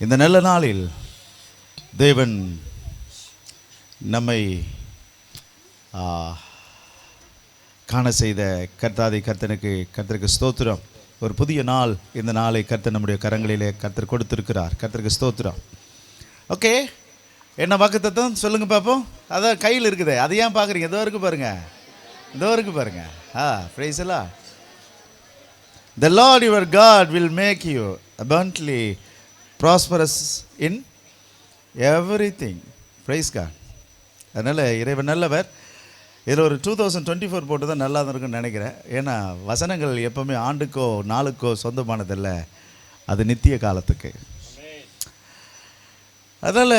இந்த நல்ல நாளில் தேவன் நம்மை ஆ, காண செய்த கர்த்தாதி கர்த்தனுக்கு கர்த்தருக்கு ஸ்தோத்திரம். ஒரு புதிய நாள் இந்த நாளை கர்த்தர் நம்முடைய கரங்களிலே கர்த்தர் கொடுத்திருக்கிறார். கர்த்தருக்கு ஸ்தோத்திரம். ஓகே? என்ன வாக்குத்தத்தம்? சொல்லுங்கள் பார்ப்போம் அதான் கையில் இருக்குதே. அதை ஏன் பார்க்குறீங்க? இதோ இருக்கு பாருங்கள் இதோ இருக்கு பாருங்கள் ஆ பிரைஸ் எல்லாம் the lord your God will make you abundantly prosperous in everything praise God அதனால் இறைவன் நல்லவர். இதில் ஒரு டூ தௌசண்ட் டுவெண்ட்டி ஃபோர் போட்டு தான் நல்லா இருக்கும்னு நினைக்கிறேன். ஏன்னா வசனங்கள் எப்போவுமே ஆண்டுக்கோ நாளுக்கோ சொந்தமானதில்ல. அது நித்திய காலத்துக்கு. அதனால்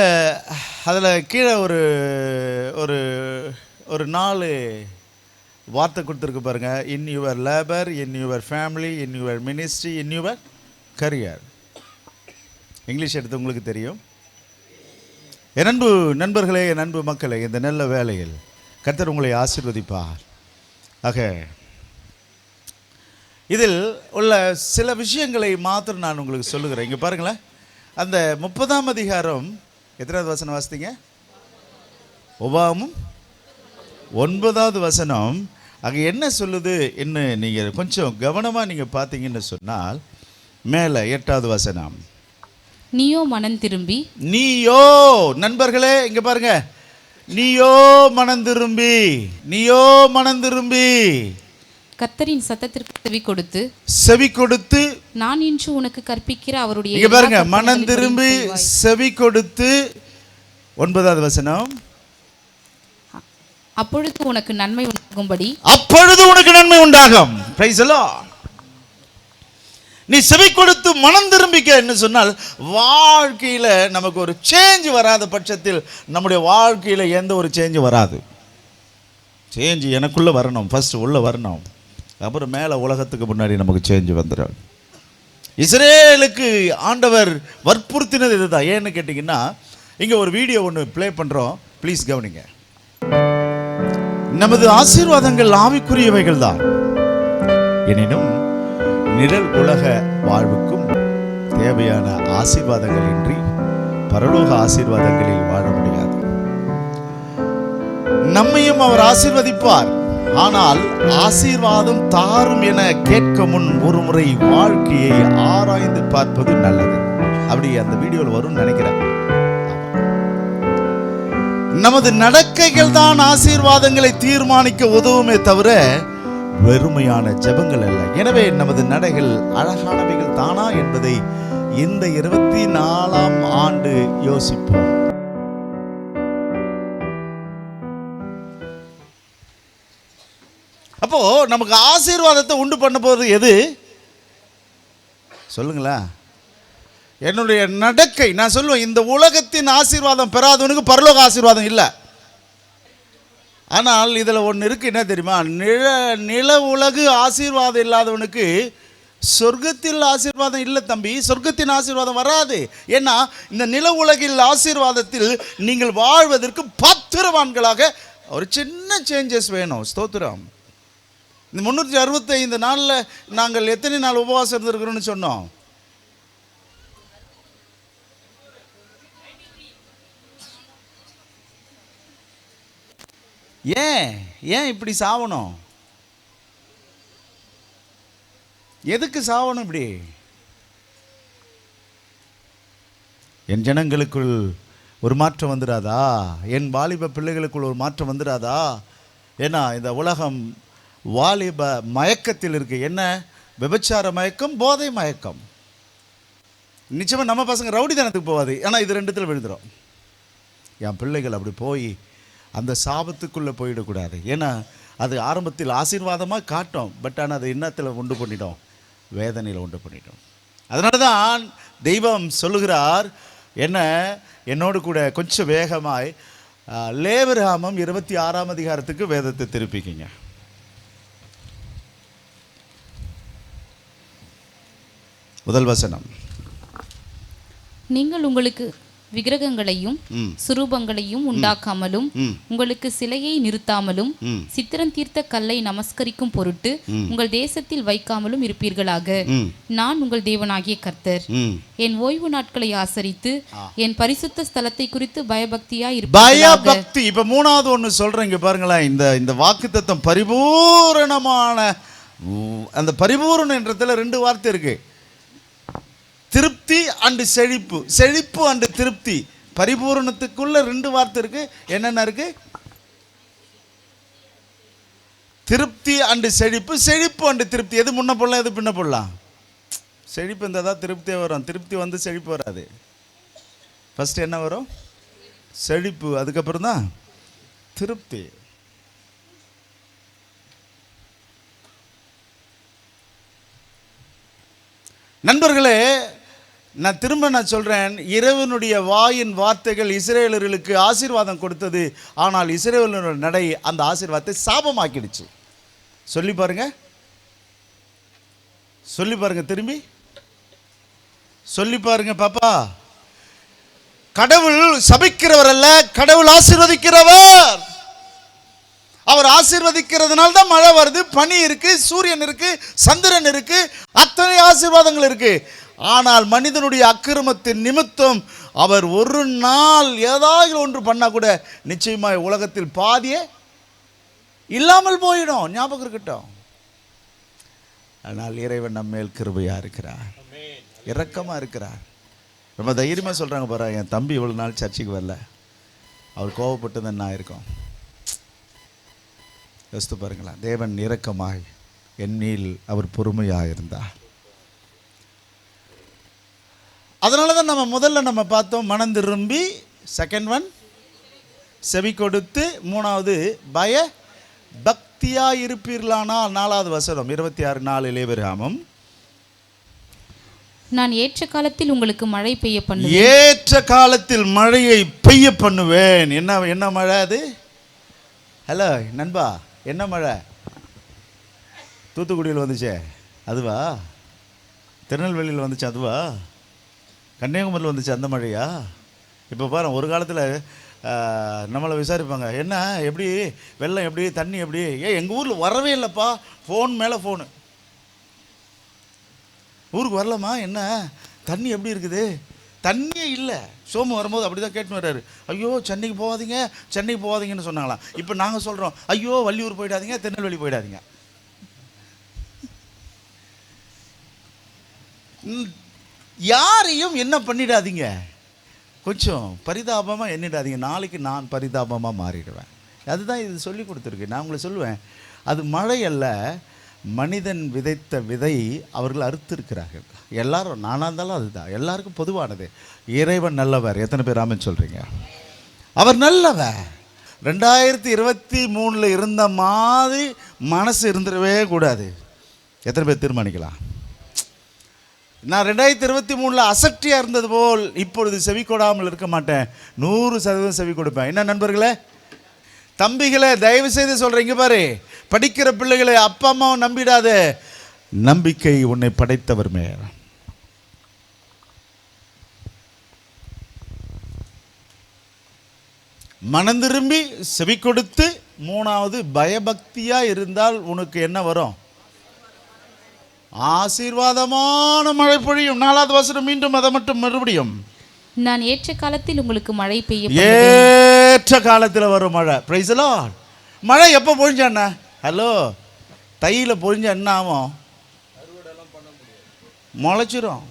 அதில் கீழே ஒரு ஒரு ஒரு நாலு வார்த்தை கொடுத்துருக்கு பாருங்கள் in your labour in your family in your ministry in your career English எடுத்து உங்களுக்கு தெரியும். என் அன்பு நண்பர்களே என் அன்பு மக்களே இந்த நல்ல வேலையில் கர்த்தர் உங்களை ஆசிர்வதிப்பார். ஆக இதில் உள்ள சில விஷயங்களை மாத்திரம் நான் உங்களுக்கு சொல்லுகிறேன். இங்கே பாருங்களேன். அந்த முப்பதாம் அதிகாரம் எத்தனாவது வசனம் வாசித்தீங்க? ஒவ்வாமும் ஒன்பதாவது வசனம். அங்கே என்ன சொல்லுது என்ன நீங்கள் கொஞ்சம் கவனமாக நீங்கள் பார்த்தீங்கன்னு சொன்னால் மேலே எட்டாவது வசனம். நீயோ மனம் திரும்பி. நீயோ நண்பர்களே இங்க பாருங்க. நீயோ மனம் திரும்பி நீயோ மனம் திரும்பி. கர்த்தரின் சத்தத்திற்கு செவி கொடுத்து செவி கொடுத்து நான் இன்று உனக்கு கற்பிக்கிற அவருடைய இங்க பாருங்க மனம் திரும்பி. செவி கொடுத்து ஒன்பதாவது வசனம். அப்பொழுது உனக்கு நன்மை உண்டாகும்படி. அப்பொழுது உனக்கு நன்மை உண்டாகும். Praise the Lord. நீ செவி கொடுத்து மனம் திரும்பிக்க என்று சொன்னால் வாழ்க்கையில் நமக்கு ஒரு சேஞ்ச் வராத பட்சத்தில் நம்முடைய வாழ்க்கையில் எந்த ஒரு சேஞ்சும் வராது. சேஞ்ச் எனக்குள்ளே வரணும். ஃபஸ்ட்டு உள்ளே வரணும். அப்புறம் மேலே உலகத்துக்கு முன்னாடி நமக்கு சேஞ்ச் வந்துடும். இஸ்ரேலுக்கு ஆண்டவர் வற்புறுத்தினது இதுதான். ஏன்னு கேட்டிங்கன்னா இங்கே ஒரு வீடியோ ஒன்று ப்ளே பண்ணுறோம் ப்ளீஸ் கவனிங்க. நமது ஆசீர்வாதங்கள் ஆவிக்குரியவைகள் தான் எனினும் நிழல் உலக வாழ்வுக்கும் தேவையான ஆசீர்வாதங்கள் இன்றி பரலோக ஆசீர்வாதங்களில் வாழ முடியாது. நம்மையும் அவர் ஆசீர்வதிப்பார். ஆனால் ஆசீர்வாதம் தாரும் என கேட்க முன் ஒரு முறை வாழ்க்கையை ஆராய்ந்து பார்ப்பது நல்லது. அப்படி அந்த வீடியோவில் வரும்னு நினைக்கிறேன். நமது நடக்கைகள் தான் ஆசீர்வாதங்களை தீர்மானிக்க உதவுமே தவிர வெறுமையான ஜெபங்கள் அல்ல. எனவே நமது நடைகள் அழகானவைகள் தானா என்பதை இந்த இருபத்தி நாலாம் ஆண்டு யோசிப்போம். அப்போ நமக்கு ஆசீர்வாதத்தை உண்டு பண்ண போகிறது எது? சொல்லுங்களேன். என்னுடைய நடக்கை நான் சொல்லுவேன் இந்த உலகத்தின் ஆசீர்வாதம் பெறாதவனுக்கு பரலோக ஆசீர்வாதம் இல்லை. ஆனால் இதில் ஒன்று இருக்குது என்ன தெரியுமா? நில நில உலகு ஆசீர்வாதம் இல்லாதவனுக்கு சொர்க்கத்தில் ஆசீர்வாதம் இல்லை தம்பி. சொர்க்கத்தின் ஆசீர்வாதம் வராது. ஏன்னா இந்த நில உலகில் ஆசீர்வாதத்தில் நீங்கள் வாழ்வதற்கு பத்திரவான்களாக ஒரு சின்ன சேஞ்சஸ் வேணும். ஸ்தோத்திரம். இந்த முந்நூற்றி அறுபத்தைந்து நாளில் நாங்கள் எத்தனை நாள் உபவாசம் இருந்திருக்கிறோன்னு சொன்னோம்? ஏன்? ஏன் இப்படி சாவணும்? எதுக்கு சாவணும் இப்படி? என் ஜனங்களுக்குள் ஒரு மாற்றம் வந்துடாதா என் வாலிப பிள்ளைகளுக்குள் ஒரு மாற்றம் வந்துடாதா ஏன்னா இந்த உலகம் வாலிப மயக்கத்தில் இருக்கு. என்ன? விபச்சார மயக்கம் போதை மயக்கம். நிச்சயமாக நம்ம பசங்க ரவுடித்தனத்துக்கு போகாது. ஆனால் இது ரெண்டுத்தில் விழுந்துடும் என் பிள்ளைகள் அப்படி போய் அந்த சாபத்துக்குள்ளே போயிடக்கூடாது. ஏன்னா அது ஆரம்பத்தில் ஆசீர்வாதமாக காட்டும். பட் ஆனால் அது என்னத்தில் உண்டு பண்ணிட்டோம் வேதனையில் உண்டு பண்ணிட்டோம் அதனால தான் தெய்வம் சொல்லுகிறார் என்ன என்னோடு கூட கொஞ்சம் வேகமாய் லேவராமம் இருபத்தி ஆறாம் அதிகாரத்துக்கு வேதத்தை திருப்பிக்கிங்க. முதல் வசனம். நீங்கள் உங்களுக்கு விக்கிரகங்களையும் சுரூபங்களையும் உண்டாக்காமலும் உங்களுக்கு சிலையை நிறுத்தாமலும் சித்திரம் தீர்த்த கல்லை நமஸ்கரிக்கும் பொருட்டு உங்கள் தேசத்தில் வைக்காமலும் இருப்பீர்களாக. நான் உங்கள் தேவனாகிய கர்த்தர். என் ஓய்வு நாட்களை ஆசரித்து என் பரிசுத்த ஸ்தலத்தை குறித்து இருப்பீர்களாக. பயபக்தி. இப்ப மூணாவது ஒண்ணு சொல்றேன் இங்க பாருங்களேன். இந்த இந்த வாக்குத்தத்தம் பரிபூரணமான உம், அந்த பரிபூரணன்றதுல ரெண்டு வார்த்தை இருக்கு. திருப்தி அண்டு செழிப்பு. செழிப்பு அண்டு திருப்தி. பரிபூரணத்துக்குள்ள ரெண்டு வார்த்தை இருக்கு. என்னென்ன இருக்கு? திருப்தி அண்டு செழிப்பு. செழிப்பு அண்டு திருப்தி. எது முன்ன போடலாம் எது பின்ன போடலாம்? செழிப்பு இருந்தால் தான் திருப்தியே வரும். திருப்தி வந்து செழிப்பு வராது. ஃபஸ்ட்டு என்ன வரும்? செழிப்பு. அதுக்கப்புறம் தான் திருப்தி. நண்பர்களே நான் திரும்ப நான் சொல்கிறேன் இறைவனுடைய வாயின் வார்த்தைகள் இஸ்ரேலர்களுக்கு ஆசீர்வாதம் கொடுத்தது ஆனால் இஸ்ரேலனுடைய நடை அந்த ஆசீர்வாதத்தை சாபமாக்கிடுச்சு. சொல்லி பாருங்க. சொல்லி பாருங்க திரும்பி. சொல்லி பாருங்க பாப்பா. கடவுள் சபிக்கிறவர் அல்ல கடவுள் ஆசீர்வதிக்கிறவர். அவர் ஆசீர்வதிக்கிறதுனால தான் மழை வருது பனி இருக்கு சூரியன் இருக்கு சந்திரன் இருக்கு அத்தனை ஆசீர்வாதங்கள் இருக்கு. ஆனால் மனிதனுடைய அக்கிரமத்தின் நிமித்தம் அவர் ஒரு நாள் ஏதாவது ஒன்று பண்ணா கூட நிச்சயமாக உலகத்தில் பாதியே இல்லாமல் போயிடும். ஞாபகம் இருக்கட்டும். ஆனால் இறைவன் நம்ம மேல் கிருபையா இருக்கிறார். இரக்கமா இருக்கிறார். ரொம்ப தைரியமா சொல்றாங்க பாரு என் தம்பி இவ்வளவு நாள் சர்ச்சைக்கு வரல. அவர் கோவப்பட்டு தான் நான் இருக்கோம். யோசித்து பாருங்களேன். தேவன் இரக்கமாய் எண்ணில் அவர் பொறுமையாக இருந்தார். அதனால தான் நம்ம முதல்ல நம்ம பார்த்தோம் மனம் திரும்பி செகண்ட் ஒன் செவி கொடுத்து மூணாவது பய பக்தியா இருப்பீர்களானால் நாலாவது வசனம் இருபத்தி ஆறு நாலு இளைவராமம் நான் ஏற்ற காலத்தில் உங்களுக்கு மழை பெய்ய பண்ணுவேன். ஏற்ற காலத்தில் மழையை பெய்ய பண்ணுவேன். என்ன என்ன மழை அது? ஹலோ நண்பா. என்ன மழை? தூத்துக்குடியில் வந்துச்சே அதுவா? திருநெல்வேலியில் வந்துச்சு அதுவா? கன்னியாகுமரியில் வந்துச்சு அந்த மழையா? இப்போ பாரு ஒரு காலத்தில் நம்மளை விசாரிப்பாங்க என்ன எப்படி வெள்ளம் எப்படி தண்ணி எப்படி? ஏ எங்கள் ஊரில் வரவே இல்லைப்பா ஃபோன் மேலே ஃபோனு ஊருக்கு வரலாமா? என்ன? தண்ணி எப்படி இருக்குது? தண்ணியே இல்லை. சோமு வரும்போது அப்படி தான் கேட்டுன்னு வர்றாரு. ஐயோ சென்னைக்கு போகாதீங்க சென்னைக்கு போகாதீங்கன்னு சொன்னாங்களாம். இப்போ நாங்கள் சொல்கிறோம் ஐயோ வள்ளியூர் போயிடாதீங்க திருநெல்வேலி போயிடாதீங்க. ம், யாரையும் என்ன பண்ணிடாதீங்க. கொஞ்சம் பரிதாபமாக எண்ணிடாதீங்க. நாளைக்கு நான் பரிதாபமாக மாறிடுவேன். அதுதான் இது சொல்லி கொடுத்துருக்கு. நான் உங்களை சொல்லுவேன் அது மழை அல்ல மனிதன் விதைத்த விதை அவர்கள் அறுத்திருக்கிறார்கள். எல்லாரும் நானாக இருந்தாலும் அதுதான். எல்லாருக்கும் பொதுவானது. இறைவன் நல்லவர். எத்தனை பேர் ஆமன் சொல்கிறீங்க அவர் நல்லவர். ரெண்டாயிரத்தி இருபத்தி மூணில் இருந்த மாதிரி மனசு இருந்துடவே கூடாது. எத்தனை பேர் தீர்மானிக்கலாம்? நான் ரெண்டாயிரத்தி இருபத்தி மூணில் அசட்டியாக இருந்தது போல் இப்பொழுது செவி கொடாமல் இருக்க மாட்டேன். நூறு சதவீதம் செவி கொடுப்பேன். என்ன நண்பர்களே? தம்பிகளை தயவு செய்து சொல்கிறீங்க பாரு. படிக்கிற பிள்ளைகளை அப்பா அம்மாவும் நம்பிடாத. நம்பிக்கை உன்னை படைத்தவர் மேல். மனம் திரும்பி செவி கொடுத்து மூணாவது பயபக்தியா இருந்தால் உனக்கு என்ன வரும்? ஆசீர்வாதமான மழை பொழியும். நாலாவது வசனம் மீண்டும் அதை மட்டும் மறுபடியும். நான் ஏற்ற காலத்தில் உங்களுக்கு மழை பெய்ய ஏற்ற காலத்தில் வரும் மழை. பிரைஸ் மழை எப்போ பொழிஞ்சாண்ணா ஹலோ தையில் பொழிஞ்சா என்ன ஆகும்? முளைச்சிரும்.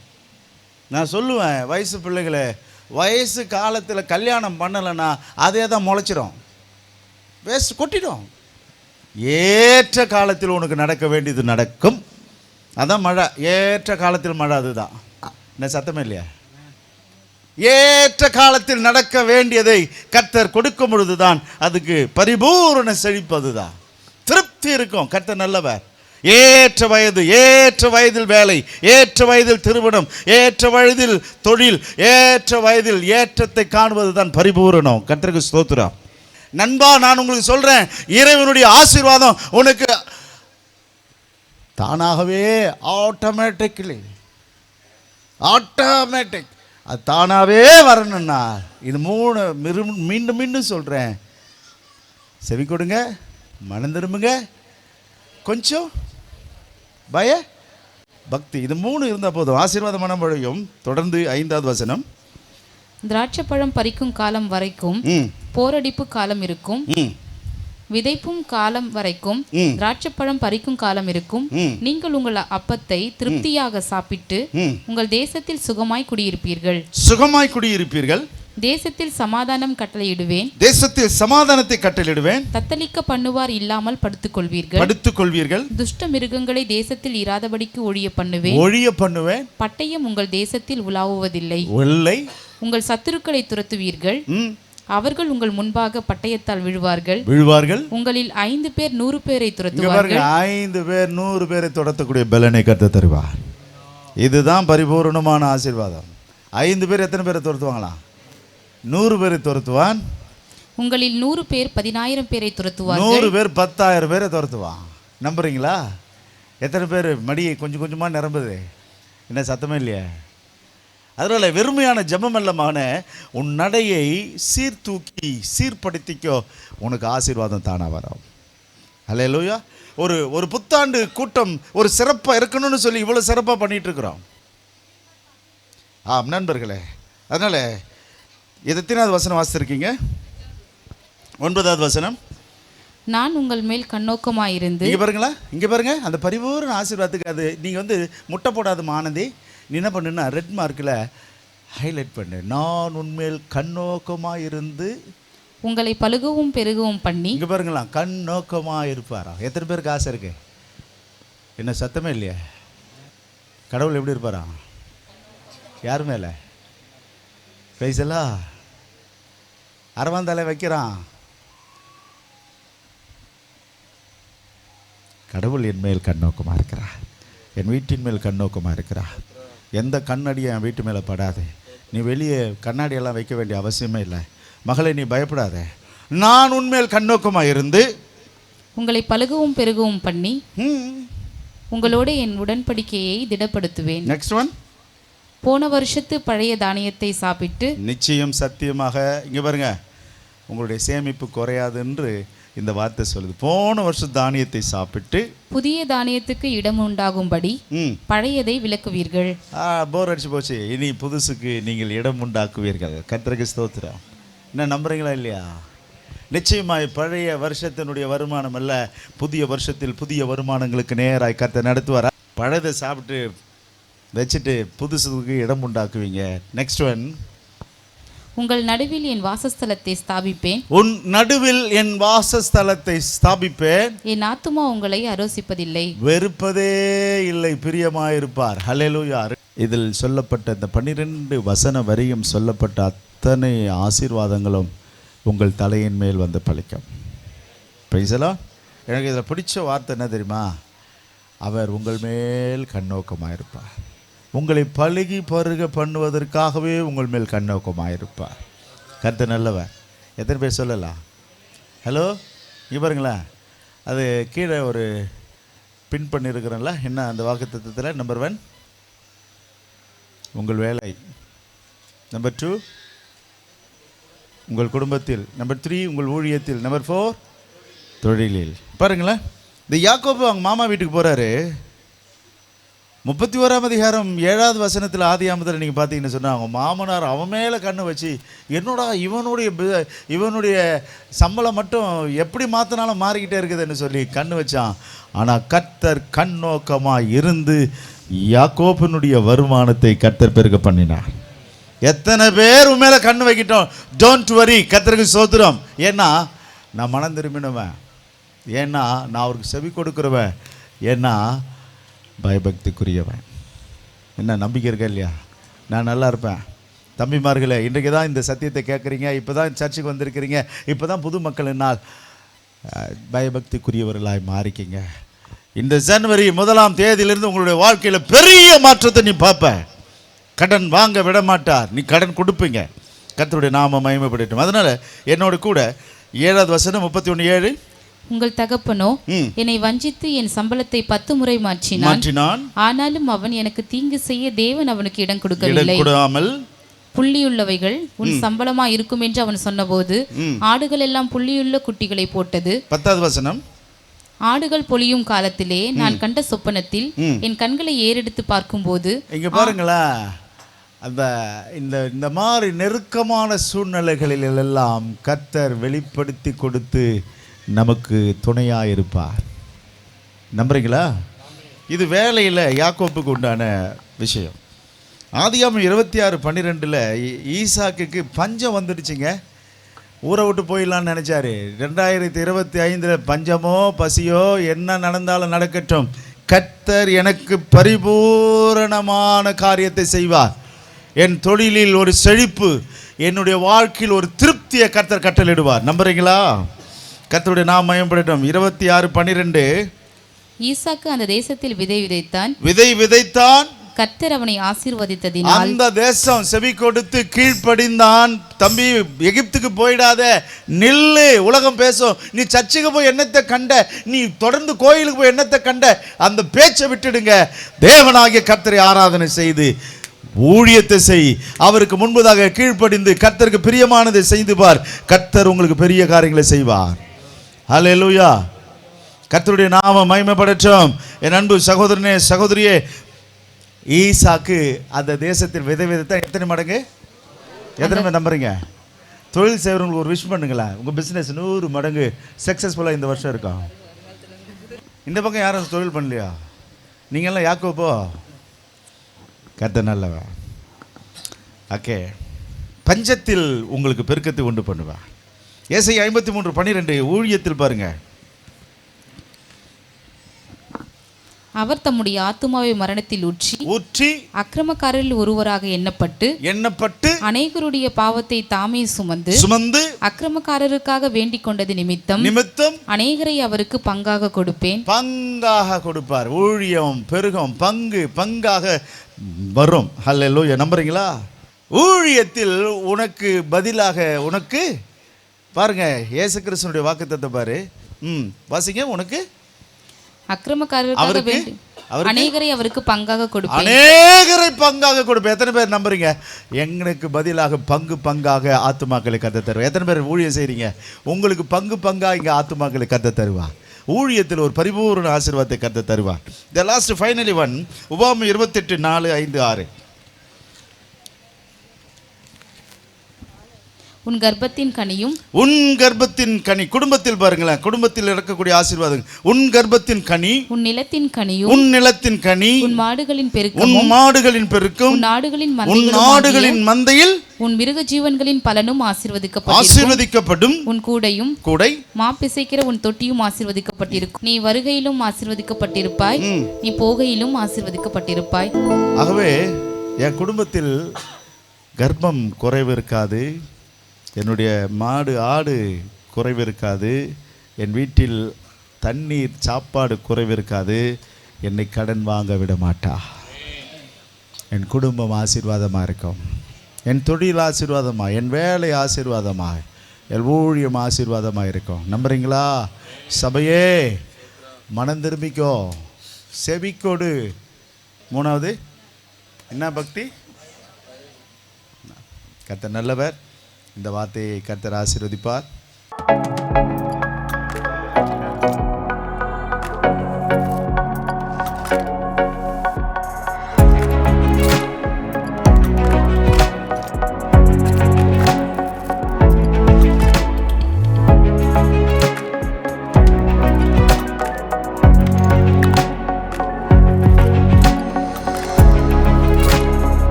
நான் சொல்லுவேன் வயசு பிள்ளைகளே வயசு காலத்தில் கல்யாணம் பண்ணலைன்னா அதே தான் முளைச்சிரும். வேஸ்ட் கொட்டிடும். ஏற்ற காலத்தில் உனக்கு நடக்க வேண்டியது நடக்கும். அதான் மழை. ஏற்ற காலத்தில் மழை அதுதான். என்ன சத்தமே இல்லையா? ஏற்ற காலத்தில் நடக்க வேண்டியதை கர்த்தர் கொடுக்கும் பொழுதுதான் அதுக்கு பரிபூரண செழிப்பு அதுதான். திருப்தி இருக்கும். கர்த்தர் நல்லவர். ஏற்ற வயது ஏற்ற வயதில் வேலை ஏற்ற வயதில் திருமணம் ஏற்ற வயதில் தொழில் ஏற்ற வயதில் ஏற்றத்தை காணுவது தான் பரிபூரணம். கர்த்தருக்கு ஸ்தோத்ரா நண்பா நான் உங்களுக்கு சொல்கிறேன் இறைவனுடைய ஆசீர்வாதம் உனக்கு தானாகவே ஆட்டோமேட்டிக்லி ஆட்டோமேட்டிக் அது தானாகவே வரணும்னா இது மூணு மிரு- மீண்டும் மீண்டும் சொல்கிறேன் செவி கொடுங்க மனம் திரும்புங்க. கொஞ்சம் பய பக்தி. இது மூணு இருந்தால் போதும். ஆசீர்வாத மனமழையும் தொடர்ந்து ஐந்தாவது வசனம். திராட்சைப்பழம் பறிக்கும் காலம் வரைக்கும் போரடிப்பு காலம் இருக்கும். விதைப்பும் காலம் வரைக்கும் ம். திராட்சைப்பழம் பறிக்கும் காலம் இருக்கும். நீங்கள் உங்கள் அப்பத்தை திருப்தியாக சாப்பிட்டு உங்கள் தேசத்தில் சுகமாய் குடியிருப்பீர்கள். சுகமாய் குடியிருப்பீர்கள். தேசத்தில் சமாதானம் கட்டளையிடுவேன். தேசத்தில் சமாதானத்தை கட்டளிடுவேன் தத்தளிக்க பண்ணுவார் இல்லாமல் படுத்துக் கொள்வீர்கள் படுத்துக் கொள்வீர்கள் துஷ்ட மிருகங்களை தேசத்தில் இராதபடிக்கு ஒழிய பண்ணுவேன். ஒழிய பண்ணுவேன். பட்டயம் உங்கள் தேசத்தில் உலாவுவதில்லை. வெள்ளை உங்கள் சத்துருக்களை துரத்துவீர்கள். அவர்கள் உங்கள் முன்பாக பட்டயத்தால் விழுவார்கள். விழுவார்கள். உங்களில் ஐந்து பேர் நூறு பேரை துரத்துவார்கள். ஐந்து பேர் நூறு பேரை தொடர்த்தக்கூடிய பலனை கத்த தருவார். இதுதான் பரிபூர்ணமான ஆசீர்வாதம். ஐந்து பேர் எத்தனை பேரை துரத்துவாங்களாம் நூறு பேரை துரத்துவான். உங்களில் நூறு பேர் பதினாயிரம் பேரை துரத்துவார்கள். நூறு பேர் பத்தாயிரம் பேரை துரத்துவான். நம்புறீங்களா? எத்தனை பேர் மடியை கொஞ்சம் கொஞ்சமாக நிரம்புது? என்ன சத்தமே இல்லையா. அதனால வெறுமையான ஜெபமல்லமான உன் நடையை சீர்தூக்கி சீர்படுத்திக்கோ உனக்கு ஆசீர்வாதம் தானா வரும். அல்லேலூயா. ஒரு ஒரு புத்தாண்டு கூட்டம் ஒரு சிறப்பாக இருக்கணும்னு சொல்லி இவ்வளோ சிறப்பாக பண்ணிட்டு இருக்கிறோம். ஆம் நண்பர்களே. அதனால் எத்தனாவது வசனம் வாசித்திருக்கீங்க ஒன்பதாவது வசனம். நான் உங்கள் மேல் கண்ணோக்கமாயிருந்து இங்க பாருங்களா இங்க பாருங்க அந்த பரிபூர்ண ஆசீர்வாதத்துக்கு அது நீங்க வந்து முட்டை போடாத ஆனந்தி நீ என்ன பண்ணுன்னா ரெட் மார்க்கில் ஹைலைட் பண்ணு. நான் உண்மையில் கண்ணோக்கமாக இருந்து உங்களை பழுகவும் பெருகவும் பண்ணி இங்க பாருங்களா கண்ணோக்கமாக இருப்பாரா எத்தனை பேருக்கு ஆசை இருக்கு? என்ன சத்தமே இல்லையா? கடவுள் எப்படி இருப்பாரா? யார் மேலே? பேசலா அரவாந்தலை வைக்கிறான். கடவுள் என் மேல் கண்ணோக்கமாக இருக்கிறார். என் வீட்டின் மேல் கண்ணோக்கமாக இருக்கிறார். எந்த கண்ணடியும் என் வீட்டு மேலே படாது. நீ வெளியே கண்ணாடியெல்லாம் வைக்க வேண்டிய அவசியமே இல்லை. மகளை நீ பயப்படாத. நான் உன்மேல் கண்ணோக்கமாக இருந்து உங்களை பழுகவும் பெருகவும் பண்ணி ம் உங்களோட என் உடன்படிக்கையை திடப்படுத்துவேன். நெக்ஸ்ட் ஒன் போன வருஷத்து பழைய தானியத்தை சாப்பிட்டு நிச்சயம் சத்தியமாக. இங்கே பாருங்க. உங்களுடைய சேமிப்பு குறையாது என்று இந்த வார்த்தை சொல்லுது. போன வருஷம் தானியத்தை சாப்பிட்டு புதிய தானியத்துக்கு இடம் உண்டாகும்படி பழையதை விலக்குவீர்கள் ஆ போர் அடிச்சு போச்சு. இனி புதுசுக்கு நீங்கள் இடம் உண்டாக்குவீர்கள். கர்த்தருக்கு ஸ்தோத்திரம். என்ன நம்புறீங்களா இல்லையா? நிச்சயமாய் பழைய வருஷத்தினுடைய வருமானம் அல்ல புதிய வருஷத்தில் புதிய வருமானங்களுக்கு நேராய் கர்த்தர் நடத்துவாரா? பழையதை சாப்பிட்டு வச்சுட்டு புதுசுக்கு இடம் உண்டாக்குவீங்க. நெக்ஸ்ட் ஒன் உங்கள் நடுவில் என் வாசஸ்தலத்தை ஸ்தாபிப்பேன். உன் நடுவில் என் வாசஸ்தலத்தை ஸ்தாபிப்பேன். என் ஆத்துமா உங்களை அரோசிப்பதில்லை. வெறுப்பதே இல்லை பிரியமாயிருப்பார். ஹalleluya இதில் சொல்லப்பட்ட இந்த பன்னிரெண்டு வசன வரியும் சொல்லப்பட்ட அத்தனை ஆசீர்வாதங்களும் உங்கள் தலையின் மேல் வந்து பலிக்கும் பிரைசலா எனக்கு இதில் பிடிச்ச வார்த்தை என்ன தெரியுமா? அவர் உங்கள் மேல் கண்ணோக்கமாயிருப்பார். உங்களை பழுகி பருக பண்ணுவதற்காகவே உங்கள் மேல் கண்ணோக்கமாயிருப்பார். கருத்து நல்லவர். எத்தனை பேர் சொல்லலாம்? ஹலோ இங்கே பாருங்களேன் அது கீழே ஒரு பின் பண்ணியிருக்கிறேன்ல என்ன அந்த வாக்குத்தத்தத்தில் நம்பர் ஒன் உங்கள் வேலை. நம்பர் டூ உங்கள் குடும்பத்தில். நம்பர் த்ரீ உங்கள் ஊழியத்தில். நம்பர் ஃபோர் தொழிலில். பாருங்களேன். இந்த யாக்கோபு அவங்க மாமா வீட்டுக்கு போகிறாரு முப்பத்தி ஓராம் அதிகாரம் ஏழாவது வசனத்தில் ஆதி ஆமத்தில் நீங்கள் பார்த்தீங்கன்னு சொன்னால் அவங்க மாமனார் அவன் மேலே கண்ணு வச்சு என்னோட இவனுடைய இவனுடைய சம்பளம் மட்டும் எப்படி மாற்றினாலும் மாறிக்கிட்டே இருக்குதுன்னு சொல்லி கண்ணு வச்சான். ஆனால் கர்த்தர் கண்ணோக்கமாக இருந்து யாக்கோப்பனுடைய வருமானத்தை கர்த்தர் பெருக பண்ணினார். எத்தனை பேர் உன் மேலே கண்ணு வைக்கிட்டோம். டோன்ட் வரி கர்த்தருக்கு சோத்திரம். ஏன்னா நான் மனம் திரும்பினவன். ஏன்னா நான் அவருக்கு செவி கொடுக்குறவன். ஏன்னா பயபக்திக்குரியவன். என்ன நம்பிக்கை இருக்கா இல்லையா? நான் நல்லா இருப்பேன். தம்பிமார்களே இன்றைக்கு தான் இந்த சத்தியத்தை கேட்குறீங்க இப்போ தான் சர்ச்சுக்கு வந்திருக்கிறீங்க இப்போ தான் புது மக்களினால் அஹ், பயபக்திக்குரியவர்களாய் மாறிக்கிங்க. இந்த ஜனவரி முதலாம் தேதியிலிருந்து உங்களுடைய வாழ்க்கையில் பெரிய மாற்றத்தை நீ பார்ப்ப. கடன் வாங்க விட மாட்டார் நீ கடன் கொடுப்பீங்க. கத்தருடைய நாம மகிமைப்படட்டும் அதனால் என்னோட கூட ஏழாவது வசனம் முப்பத்தி ஒன்று ஏழு உங்கள் தகப்பனோ என்னை வஞ்சித்து என் சம்பளத்தை பத்து முறை மாற்றினான். ஆனாலும் அவன் எனக்கு தீங்கு செய்ய தேவன் அவனுக்கு இடம் கொடுக்கவில்லை. புள்ளியுள்ளவைகள் உன் சம்பளமா இருக்கும் என்று அவன் சொன்னபோது. ஆடுகள் எல்லாம் புள்ளியுள்ள குட்டிகளை போட்டது. பத்தாவது வசனம். ஆடுகள் பொழியும் காலத்திலே நான் கண்ட சொப்பனத்தில். என் கண்களை ஏறெடுத்து பார்க்கும்போது இங்க பாருங்களேன் அந்த இந்த இந்த மாதிரி நெருக்கமான சூழ்நிலைகளில் எல்லாம் கர்த்தர் வெளிப்படுத்தி கொடுத்து நமக்கு துணையாக இருப்பார். நம்புறீங்களா? இது வேலையில் யாக்கோப்புக்கு உண்டான விஷயம். ஆதியாமம் இருபத்தி ஆறு பன்னிரெண்டில் ஈசாக்குக்கு பஞ்சம் வந்துடுச்சுங்க. ஊரை விட்டு போயிடலான்னு நினச்சாரு. ரெண்டாயிரத்தி இருபத்தி ஐந்தில் பஞ்சமோ பசியோ என்ன நடந்தாலும் நடக்கட்டும். கர்த்தர் எனக்கு பரிபூரணமான காரியத்தை செய்வார். என் தொழிலில் ஒரு செழிப்பு என்னுடைய வாழ்க்கையில் ஒரு திருப்தியை கர்த்தர் கட்டளிடுவார் நம்புறீங்களா? கர்த்தருடைய நாம் மயம்படட்டும். இருபத்தி ஆறு பன்னிரெண்டு ஈசாக்கு அந்த தேசத்தில் விதை விதைத்தான். விதை விதைத்தான். கர்த்தர் அவனை ஆசீர்வதித்ததினால் அந்த தேசம் செவி கொடுத்து கீழ்ப்படிந்தான். தம்பி எகிப்துக்கு போயிடாத. நில்லு உலகம் பேசும். நீ சர்ச்சுக்கு போய் என்னத்தை கண்ட? நீ தொடர்ந்து கோயிலுக்கு போய் என்னத்தை கண்ட? அந்த பேச்சை விட்டுடுங்க. தேவனாகிய கர்த்தரை ஆராதனை செய்து ஊழியத்தை செய். அவருக்கு முன்பதாக கீழ்ப்படிந்து கர்த்தருக்கு பிரியமானதை செய்து பார். கர்த்தர் உங்களுக்கு பெரிய காரியங்களை செய்வார். ஹalleluya கர்த்தருடைய நாம மகிமைப்படட்டும். என் அன்பு சகோதரனே சகோதரியே ஈசாக்கு அந்த தேசத்தில் விதை விதைத்தா எத்தனை மடங்கு? எத்தனை நம்புறீங்க? தொழில் செய்கிறவங்களுக்கு ஒரு விஷ் பண்ணுங்களேன். உங்கள் பிஸ்னஸ் நூறு மடங்கு சக்ஸஸ்ஃபுல்லாக இந்த வருஷம் இருக்கும். இந்த பக்கம் யாரும் தொழில் பண்ணலையா? நீங்கள்லாம் யாக்கோப்போ கத்த நல்லவன் ஓகே பஞ்சத்தில் உங்களுக்கு பெருக்கத்தை உண்டு பண்ணுவேன் ஏசை ஐம்பத்தி மூன்று பன்னிரெண்டு ஊழியத்தில் பாருங்க. அவர் தம்முடைய ஆத்துமாவை மரணத்தில் ஊற்றி ஊற்றி அக்கிரமக்காரரில் ஒருவராக எண்ணப்பட்டு எண்ணப்பட்டு அநேகருடைய பாவத்தை தாமே சுமந்து சுமந்து அக்கிரமக்காரருக்காக வேண்டிக் கொண்டது நிமித்தம் நிமித்தம் அநேகரை அவருக்கு பங்காக கொடுப்பேன். பங்காக கொடுப்பார். ஊழியம் பெருகும் பங்கு பங்காக வரும். ஹல்லேலூயா நம்புறீங்களா? ஊழியத்தில் உனக்கு பதிலாக உனக்கு பாருங்க இயேசு கிறிஸ்துனுடைய வாக்குத்தத்தை பாரு. ம் வாசிங்க உனக்கு? அக்கிரமக்காரருக்காக? வேண்டி? அநேகரை அவருக்கு பங்காக கொடுப்பேன். அநேகரை பங்காக கொடுப்பேன். எத்தனை பேர் நம்புறீங்க? எங்களுக்கு பதிலாக பங்கு பங்காக ஆத்துமாக்களை கத்த தருவா எத்தனை பேர் ஊழியம் செய்றீங்க? உங்களுக்கு பங்கு பங்கா இங்க ஆத்துமாக்களை கத்த தருவா ஊழியத்தில் ஒரு பரிபூர்ண ஆசீர்வாதத்தை கத்த தருவா த லாஸ்ட் ஃபைனலி ஒன் உபாம இருபத்தெட்டு நாலு ஐந்து ஆறு. உன் கர்ப்பத்தின் கனியும் உன் கர்ப்பத்தின் கனி குடும்பத்தில் பாருங்களேன் குடும்பத்தில் இருக்கக்கூடிய ஆசீர்வாதம் உன் கர்ப்பத்தின் கனி உன் நிலத்தின் கனியும் உன் நிலத்தின் கனி உன் மாடுகளின் உன் பெருக்கமும் மாடுகளின் பெருக்கும் உன் நாடுகளின் உன் நாடுகளின் மந்தையில் உன் மிருக ஜீவன்களின் பலனும் ஆசீர்வதிக்கப்பட்டிருக்கும். ஆசீர்வதிக்கப்படும். உன் கூடையும் கூடை. மாப்பிசைக்கிற உன் தொட்டியும் ஆசீர்வதிக்கப்பட்டிருக்கும். நீ வருகையிலும் ஆசீர்வதிக்கப்பட்டிருப்பாய். நீ போகையிலும் ஆசீர்வதிக்கப்பட்டிருப்பாய். ஆகவே என் குடும்பத்தில் கர்ப்பம் குறைவு இருக்காது. என்னுடைய மாடு ஆடு குறைவு இருக்காது என் வீட்டில் தண்ணீர் சாப்பாடு குறைவு இருக்காது என்னை கடன் வாங்க விட மாட்டா என் குடும்பம் ஆசீர்வாதமாக இருக்கும். என் தொழில் ஆசீர்வாதமாக என் வேலை ஆசீர்வாதமாக என் ஊழியம் ஆசீர்வாதமாக இருக்கும். நம்புறீங்களா? சபையே மனம் திரும்பிக்கோ. செவிக்கொடு. மூணாவது என்ன பக்தி? கத்த நல்லவர். இந்த வார்த்தையை கர்த்தர் ஆசீர்வதிப்பார்